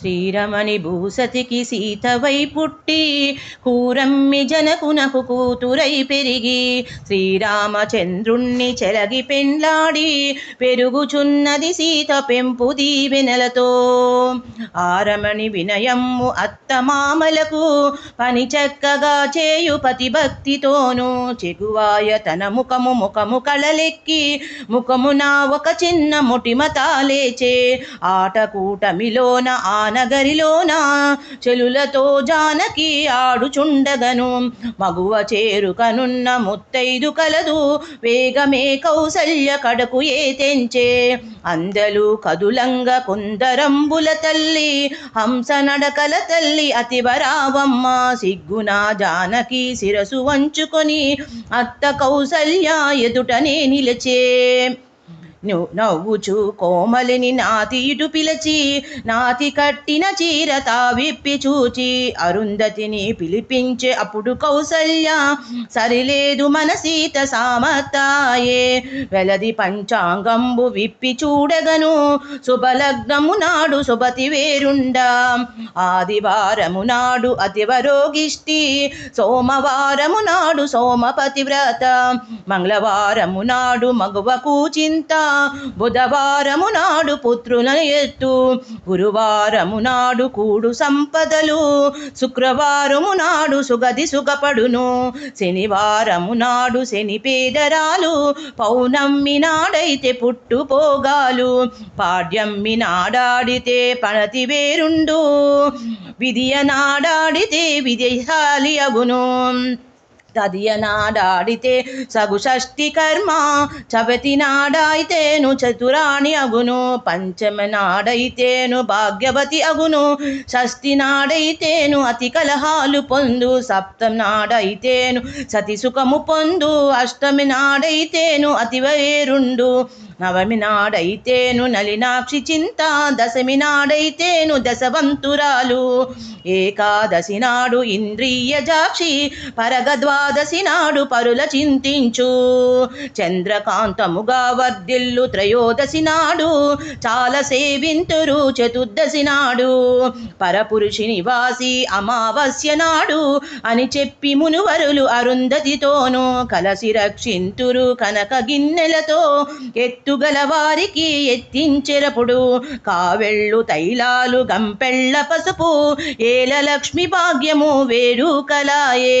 శ్రీరమణి భూసతికి సీతవై పుట్టి కూరమ్మి జనకునకు కూతురై పెరిగి శ్రీరామచంద్రుణ్ణి చెలగి పెండ్లాడి పెరుగుచున్నది సీత పెంపు దీవెనలతో. ఆరమణి వినయమ్ము అత్తమామలకు పని చక్కగా చేయు పతిభక్తితోనూ చెగువాయ తన ముఖము ముఖము కళలెక్కి ముఖమున ఒక చిన్న ముటిమతాలేచే ఆటకూటమిలోన ఆ నగరిలోన చెలులతో జానకి ఆడుచుండగను. మగువ చేరుకనున్న ముత్తైదు కలదు. వేగమే కౌసల్య కడకు ఏ తెంచే? అందలు కదులంగ కుందరంబుల తల్లి. హంస నడకల తల్లి అతివరావమ్మ. సిగ్గున జానకి శిరసు వంచుకొని అత్త కౌసల్య ఎదుటనే నిలిచే. నవ్వుచు కోమలిని నాతి ఇటు పిలిచి నాతి కట్టిన చీర తా విప్పి చూచి అరుంధతిని పిలిపించే అప్పుడు కౌసల్య సరిలేదు మన సీత సామతాయే వెలది పంచాంగంబు విప్పి చూడగను శుభలగ్నము నాడు శుభతి వేరుండా ఆదివారము నాడు అతివరోగిష్టి సోమవారము నాడు సోమపతి వ్రత మంగళవారము నాడు మగువకు చింత బుధవారము నాడు పుత్రుల ఎత్తు గురువారము నాడు కూడు సంపదలు శుక్రవారము నాడు సుగది సుగపడును శనివారము నాడు శని పేదరాలు పౌనమ్మి నాడైతే పుట్టుపోగాలు పాడ్యమ్మి నాడాడితే పణతి వేరుండు విధియ నాడాడితే విజయశాలి అగును. తదియనాడాడితే సగు షష్ఠి కర్మ. చవతి నాడైతేను చతురాణి అగును. పంచమ నాడైతేను భాగ్యవతి అగును. షష్ఠి నాడైతేను అతి కలహాలు పొందు. సప్తం నాడైతేను సతి సుఖము పొందు. అష్టమి నాడైతేను అతి వేరుండు. నవమి నాడైతేను నలినాక్షి చింత దశమి నాడైతేను దశవంతురాలు. ఏకాదశి నాడు ఇంద్రియ జాక్షి పరగద్వాదశి నాడు పరుల చింతించు. చంద్రకాంతముగా వర్ధిల్లు త్రయోదశి నాడు చాలా సేవింతురు చతుర్దశి నాడు. పరపురుషి నివాసి అమావాస్య నాడు అని చెప్పి మునువరులు అరుంధతితోనూ కలసి రక్షింతురు కనక గిన్నెలతో. ఎత్తు వారికి ఎత్తించెరపుడు. కావెళ్ళు తైలాలు గంపెళ్ళ పసుపు. ఏల లక్ష్మి భాగ్యము వేడుకలాయే